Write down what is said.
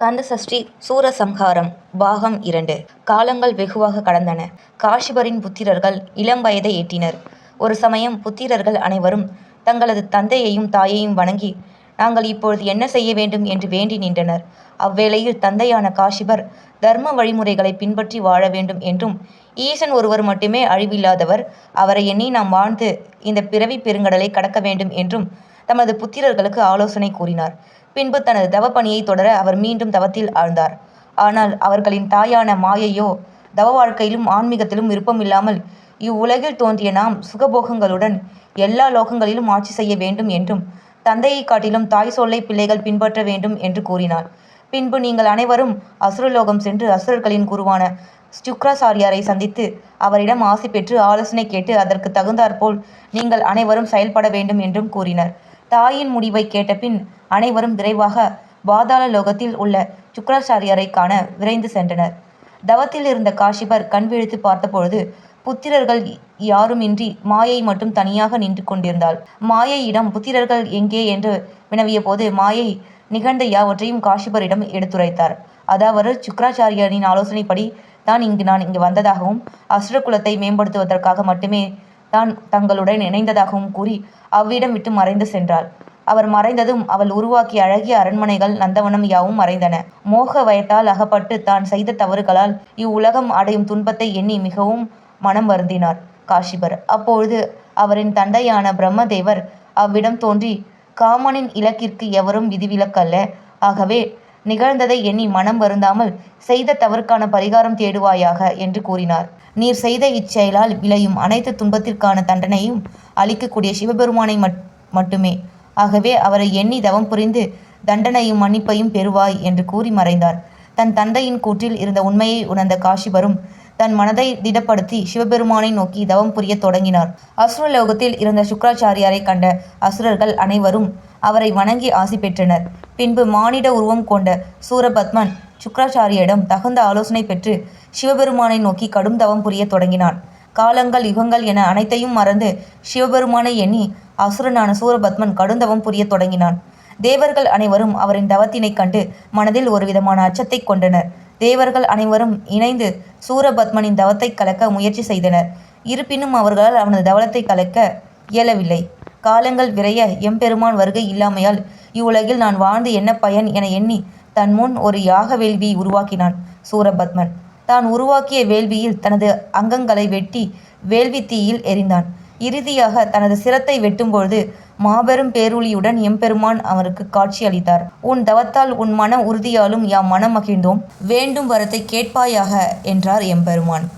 கந்த சஷ்டி சூரசம்ஹாரம் பாகம் இரண்டு காலங்கள் வெகுவாக கடந்தன. காஷிபரின் புத்திரர்கள் இளம் வயதை எட்டினர். ஒரு சமயம் புத்திரர்கள் அனைவரும் தங்களது தந்தையையும் தாயையும் வணங்கி நாங்கள் இப்பொழுது என்ன செய்ய வேண்டும் என்று வேண்டி நின்றனர். அவ்வேளையில் தந்தையான காஷிபர் தர்ம வழிமுறைகளை பின்பற்றி வாழ வேண்டும் என்றும் ஈசன் ஒருவர் மட்டுமே அழிவில்லாதவர் அவரை எண்ணி நாம் வாழ்ந்து இந்த பிறவி பெருங்கடலை கடக்க வேண்டும் என்றும் தமது புத்திரர்களுக்கு ஆலோசனை கூறினார். பின்பு தனது தவப்பணியை தொடர அவர் மீண்டும் தவத்தில் ஆழ்ந்தார். ஆனால் அவர்களின் தாயான மாயையோ தவ வாழ்க்கையிலும் ஆன்மீகத்திலும் விருப்பமில்லாமல் இவ்வுலகில் தோன்றிய நாம் சுகபோகங்களுடன் எல்லா லோகங்களிலும் ஆட்சி செய்ய வேண்டும் என்றும் தந்தையை காட்டிலும் தாய் சொல்லை பிள்ளைகள் பின்பற்ற வேண்டும் என்று கூறினார். பின்பு நீங்கள் அனைவரும் அசுரலோகம் சென்று அசுரர்களின் குருவான சுக்ராசாரியாரை சந்தித்து அவரிடம் ஆசி பெற்று ஆலோசனை கேட்டு அதற்கு தகுந்தாற்போல் நீங்கள் அனைவரும் செயல்பட வேண்டும் என்றும் கூறினர். தாயின் முடிவைக் கேட்டபின் அனைவரும் விரைவாக பாதாள லோகத்தில் உள்ள சுக்கிராசாரியாரைக் காண விரைந்து சென்றனர். தவத்தில் இருந்த காஷிபர் கண் விழித்துப் பார்த்தபொழுது புத்திரர்கள் யாருமின்றி மாயை மட்டும் தனியாக நின்று கொண்டிருந்தாள். மாயையிடம் புத்திரர்கள் எங்கே என்று வினவியபோது மாயை நிகழ்ந்த யாவற்றையும் காஷிபரிடம் எடுத்துரைத்தார். அதாவது சுக்கராச்சாரியரின் ஆலோசனைப்படி தான் இங்கு நான் இங்கு வந்ததாகவும் அசுர குலத்தை மேம்படுத்துவதற்காக மட்டுமே தான் தங்களுடன் இணைந்ததாகவும் கூறி அவ்விடம் விட்டு மறைந்து சென்றாள். அவர் மறைந்ததும் அவள் உருவாக்கிய அழகிய அரண்மனைகள் நந்தவனம் யாவும் மறைந்தன. மோக வயத்தால் அகப்பட்டு தான் செய்த தவறுகளால் இவ்வுலகம் அடையும் துன்பத்தை எண்ணி மிகவும் மனம் வருந்தினார் காஷிபர். அப்பொழுது அவரின் தந்தையான பிரம்மதேவர் அவ்விடம் தோன்றி காமனின் இலக்கிற்கு எவரும் விதிவிலக்கல்ல. ஆகவே நிகழ்ந்ததை எண்ணி மனம் வருந்தாமல் செய்த தவறுக்கான பரிகாரம் தேடுவாயாக என்று கூறினார். நீர் செய்த இச்செயலால் விளையும் அனைத்து துன்பத்திற்கான தண்டனையும் அளிக்கக்கூடிய சிவபெருமானை மட்டுமே. ஆகவே அவரை எண்ணி தவம் புரிந்து தண்டனையும் மன்னிப்பையும் பெறுவாய் என்று கூறி மறைந்தார். தன் தந்தையின் கூற்றில் இருந்த உண்மையை உணர்ந்த காஷிபரும் தன் மனதை திடப்படுத்தி சிவபெருமானை நோக்கி தவம் புரிய தொடங்கினார். அசுரலோகத்தில் இருந்த சுக்கராச்சாரியாரை கண்ட அசுரர்கள் அனைவரும் அவரை வணங்கி ஆசி பெற்றனர். பின்பு மானிட உருவம் கொண்ட சூரபத்மன் சுக்கிராசாரியரிடம் தகுந்த ஆலோசனை பெற்று சிவபெருமானை நோக்கி கடும் தவம் புரிய தொடங்கினான். காலங்கள் யுகங்கள் என அனைத்தையும் மறந்து சிவபெருமானை எண்ணி அசுரனான சூரபத்மன் கடுந்தவம் புரிய தொடங்கினான். தேவர்கள் அனைவரும் அவரின் தவத்தினைக் கண்டு மனதில் ஒருவிதமான அச்சத்தைக் கொண்டனர். தேவர்கள் அனைவரும் இணைந்து சூரபத்மனின் தவத்தை கலக்க முயற்சி செய்தனர். இருப்பினும் அவர்களால் அவனது தவளத்தை கலக்க இயலவில்லை. காலங்கள் விரைய எம்பெருமான் வருகை இல்லாமையால் இவ்வுலகில் நான் வாழ்ந்து என்ன பயன் என எண்ணி தன் முன் ஒரு யாக வேள்வியை உருவாக்கினான் சூரபத்மன். தான் உருவாக்கிய வேள்வியில் தனது அங்கங்களை வெட்டி வேள்வி தீயில் எறிந்தான். இறுதியாக தனது சிரத்தை வெட்டும்பொழுது மாபெரும் பேரொளியுடன் எம்பெருமான் அவருக்கு காட்சி அளித்தார். உன் தவத்தால் உன் மன உறுதியாலும் யாம் மனம் மகிழ்ந்தோம். வேண்டும் வரத்தைக் கேட்பாயாக என்றார் எம்பெருமான்.